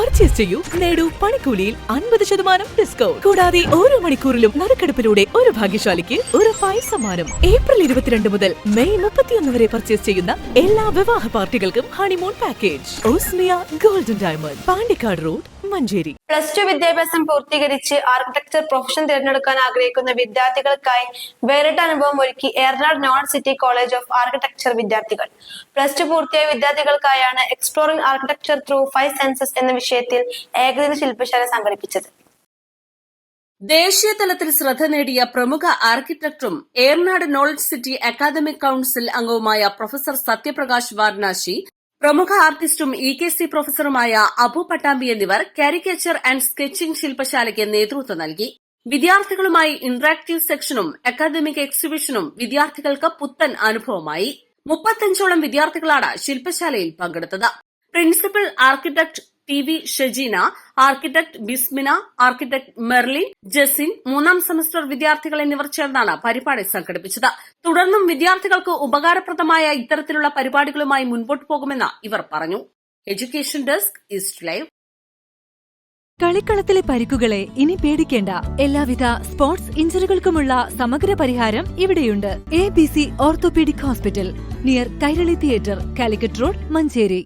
Purchase ചെയ്യൂ നേടൂ പണിക്കൂലിയിൽ അൻപത് ശതമാനം ഡിസ്കൗണ്ട് കൂടാതെ ഓരോ മണിക്കൂറിലും നറുക്കെടുപ്പിലൂടെ ഒരു ഭാഗ്യശാലിക്ക് ഉറപ്പായ സമ്മാനം ഏപ്രിൽ ഇരുപത്തിരണ്ട് മുതൽ മെയ് മുപ്പത്തിയൊന്ന് വരെ പർച്ചേസ് ചെയ്യുന്ന എല്ലാ വിവാഹ പാർട്ടികൾക്കും honeymoon package Osmia golden diamond. Pandikkad road Manjeri. Plus two വിദ്യാഭ്യാസം പൂർത്തീകരിച്ച് ആർക്കിടെക്ചർ പ്രൊഫഷൻ തിരഞ്ഞെടുക്കാൻ ആഗ്രഹിക്കുന്ന വിദ്യാർത്ഥികൾക്കായി വേറിട്ട അനുഭവം ഒരുക്കി എറണാട് നോൺ സിറ്റി കോളേജ് ഓഫ് ആർക്കിടെക്ചർ വിദ്യാർത്ഥികൾ. പ്ലസ് ടു പൂർത്തിയായ വിദ്യാർത്ഥികൾക്കായാണ് exploring architecture through five senses എന്ന വിഷയത്തിൽ ഏകദിന ശില്പശാല സംഘടിപ്പിച്ചത്. ദേശീയ തലത്തിൽ ശ്രദ്ധ നേടിയ പ്രമുഖ ആർക്കിടെക്ടറും Ernad knowledge city academic council അംഗവുമായ പ്രൊഫസർ സത്യപ്രകാശ് വാരണാസി പ്രമുഖ ആർട്ടിസ്റ്റും ഇ കെ സി പ്രൊഫസറുമായ അബു പട്ടാമ്പി എന്നിവർ കാരിക്കേച്ചർ ആൻഡ് സ്കെച്ചിംഗ് ശില്പശാലയ്ക്ക് നേതൃത്വം നൽകി. വിദ്യാർത്ഥികളുമായി ഇന്ററാക്ടീവ് സെക്ഷനും അക്കാദമിക് എക്സിബിഷനും വിദ്യാർത്ഥികൾക്ക് പുത്തൻ അനുഭവമായി. മുപ്പത്തഞ്ചോളം വിദ്യാർത്ഥികളാണ് ശില്പശാലയിൽ പങ്കെടുത്തത്. Principal architect T V Shejeena architect Bismina architect Merlin Jasin മൂന്നാം സെമസ്റ്റർ വിദ്യാർത്ഥികൾ എന്നിവർ ചേർന്നാണ് പരിപാടി സംഘടിപ്പിച്ചത്. തുടർന്നും വിദ്യാർത്ഥികൾക്ക് ഉപകാരപ്രദമായ ഇത്തരത്തിലുള്ള പരിപാടികളുമായി മുൻപോട്ട് പോകുമെന്ന് ഇവർ പറഞ്ഞു. എഡ്യൂക്കേഷൻ ഡെസ്ക് ഈസ്റ്റ് ലൈവ് കളിക്കളത്തിലെ പരിക്കുകളെ ഇനി പേടിക്കേണ്ട. എല്ലാവിധ സ്പോർട്സ് ഇഞ്ചറികൾക്കുമുള്ള സമഗ്ര പരിഹാരം ഇവിടെയുണ്ട്. A B C orthopaedic hospital near Kairali theatre Calicut road Manjeri.